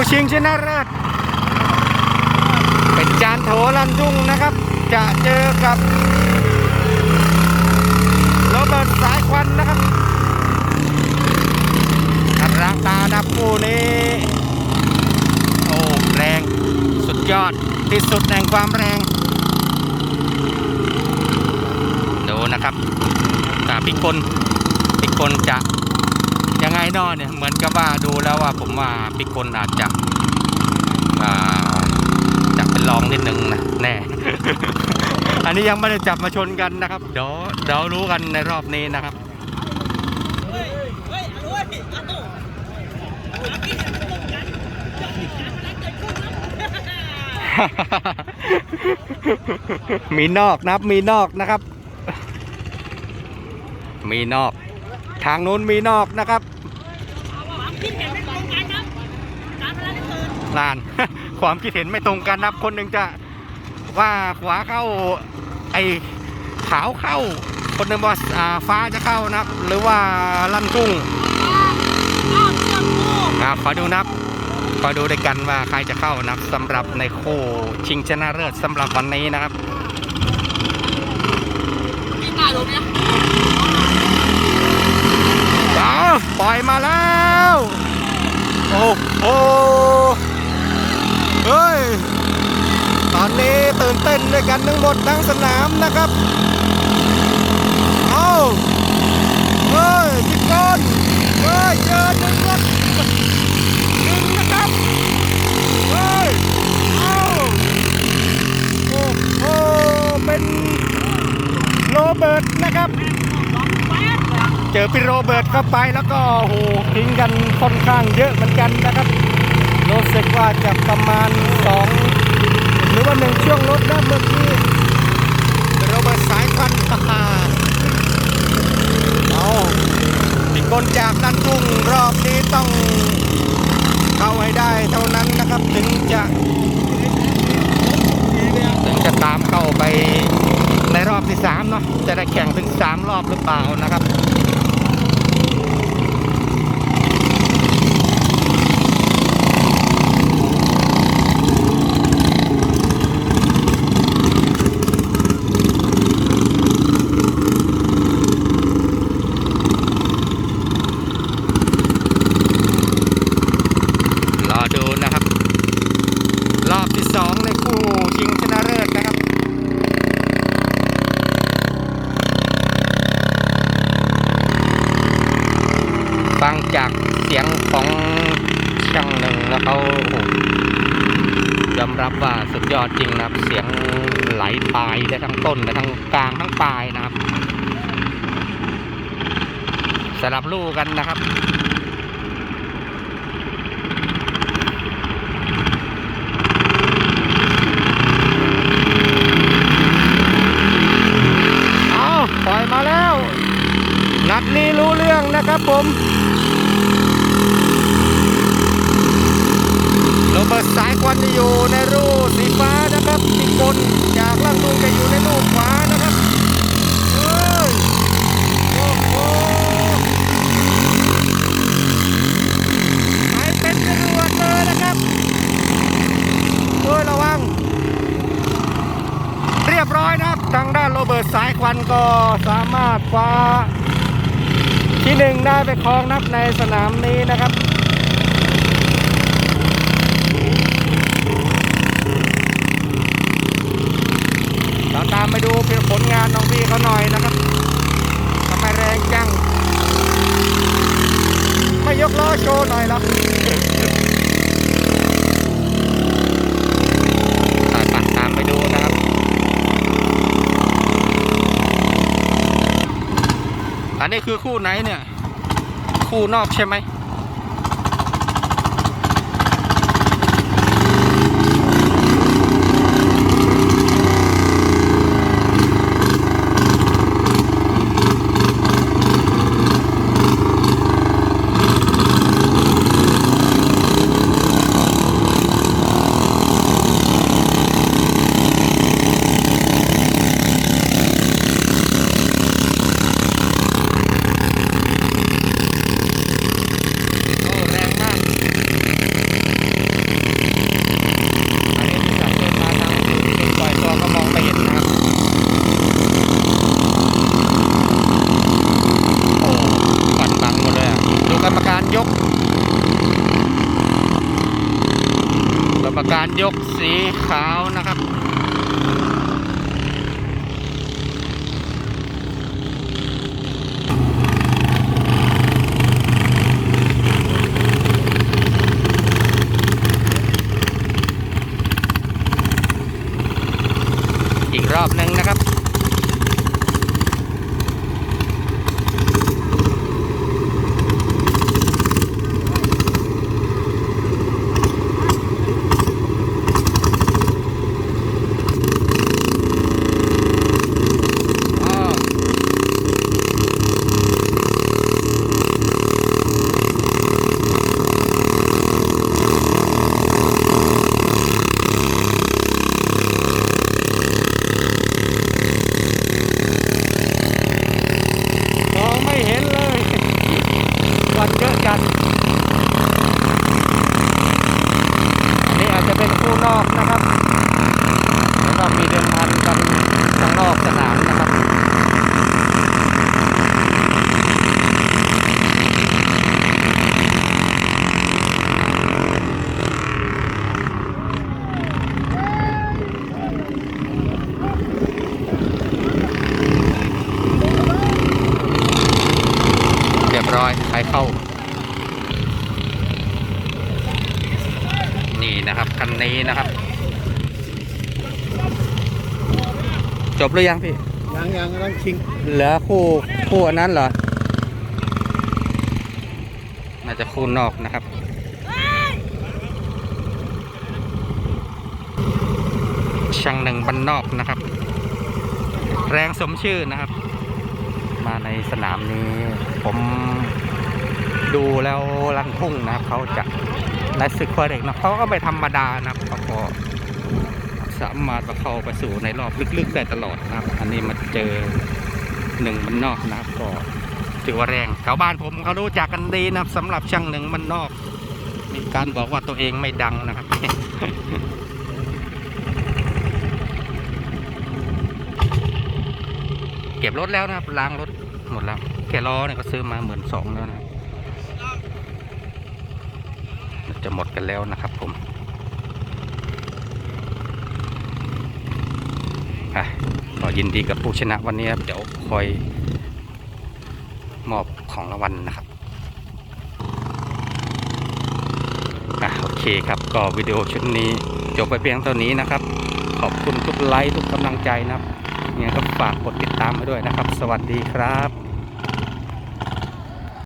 คู่ชิงชนะเลิศเป็นจานโถลันทุ่งนะครับ จะเจอกับโรเบิร์ตสายควันนะครับอัตราตาดับคู่นี้ โอ้แรงสุดยอดที่สุดแห่งความแรงดูนะครับแต่พิกลพิกลจะ ไงนอเนี่ยเหมือนกับว่าดูแล้วว่าผมว่าพิกลอาจจะอ่าจะเป็นรองนิดนึงนะแน่ อันนี้ยังไม่ได้จับมาชนกันนะครับ เดี๋ยวเดี๋ยวรู้กันในรอบนี้นะครับมีนอกนะครับมีนอกนะครับ มีนอก ทางนู้นมีนอกนะครับ ความคิดเห็นไม่ตรงกันครับการพนันเกิด ลาน ความคิดเห็นไม่ตรงกันนะครับคนหนึ่งจะว่าขวาเข้าไอ้ขาวเข้า คนหนึ่งว่าอ่าฟ้าจะเข้านะครับ หรือว่าลั่นทุ่งอ้าวเชื่อมคู่อ่าขอดูนะครับขอดูด้วยกันว่าใครจะเข้านะครับสำหรับในคู่ชิงชนะเลิศสำหรับวันนี้นะครับพี่ตายลงเนี่ยเอาปล่อยมาแล้ว โอ้โหเฮ้ยต อนนี้ตื่นเต้นด้วยกันทั้งหมดทั้งสนามนะครับเอาเฮ้ยพี่ก้นเฮ้ยเจอหนึ่งรถหนึ่งนะครับเฮ้ยเอาโอ้โหเป็นโรเบิร์ตนะครับ เจอพี่โรเบิร์ตเข้าไปแล้วก็โอ้โหทิ้งกันค่อนข้างเยอะเหมือนกันนะครับรู้สึกว่าจะประมาณสอง 3เนาะจะได้แข่งถึง 3 รอบหรือเปล่านะครับ ฟังจากเสียงของช่างหนึ่งแล้วเขาโอ้โหยอมรับว่าสุดยอดจริงนะครับ เสียงไหลปลายได้ทั้งต้นได้ทั้งกลางทั้งปลายนะครับสลับลูกกันนะครับเอาปล่อยมาแล้ว นัดนี้รู้เรื่องนะครับผม โร เบิร์สายควันจะอยู่ในรูสีฟ้านะครับอีกคนจากล่างลุงจะอยู่ในรูขวานะครับเฮ้ยโอ้โหไปเป็นจรวดเลยนะครับเฮ้ยระวัง เรียบร้อยนะครับทางด้านโรเบิร์ตสายควันก็สามารถคว้าที่หนึ่งได้ไปครองนับในสนามนี้นะครับ เราตามไปดูผลงานน้องพี่เขาหน่อยนะครับทำไมแรงจัง ไม่ยกล้อโชว์หน่อยหรอตัดปัดตามไปดูนะครับอันนี้คือคู่ไหนเนี่ย คู่นอกใช่ไหม ยกกรรมการยกสีขาวนะครับอีกรอบหนึ่งนะครับ รียบร้อยใครเข้า นี่นะครับ คันนี้นะครับ จบหรือยังพี่ ยังยังต้องชิงเหลือคู่คู่อันนั้นเหรอ น่าจะคู่นอกนะครับช่างหนึ่งบันนอกนะครับ แรงสมชื่อนะครับ มาในสนามนี้ ผมดูแล้วลังทุ่งนะครับเขาจะในศึกควอเด็กนะเขาก็ไม่ธรรมดานะครับเขาก็สามารถมาเข้าไปสู่ในรอบลึกๆได้ตลอดนะครับ อันนี้มาเจอหนึ่งมันนอกนะครับก็ถือว่าแรงชาวบ้านผมเขารู้จักกันดีนะครับสำหรับช่างหนึ่งมันนอก มีการบอกว่าตัวเองไม่ดังนะครับเก็บรถแล้วนะครับล้างรถ หมดแล้วแค่ล้อเนี่ยก็ซื้อมาหมื่นสองแล้วนะจะหมดกันแล้วนะครับผมอะก็ยินดีกับผู้ชนะวันนี้ครับเดี๋ยวคอยมอบของรางวัลนะครับอะโอเคครับก็วิดีโอชุดนี้จบไปเพียงเท่านี้นะครับ ขอบคุณทุกไลค์ทุกกำลังใจนะครับ ยังไงก็ฝากกดติดตามไว้ด้วยนะครับ สวัสดีครับ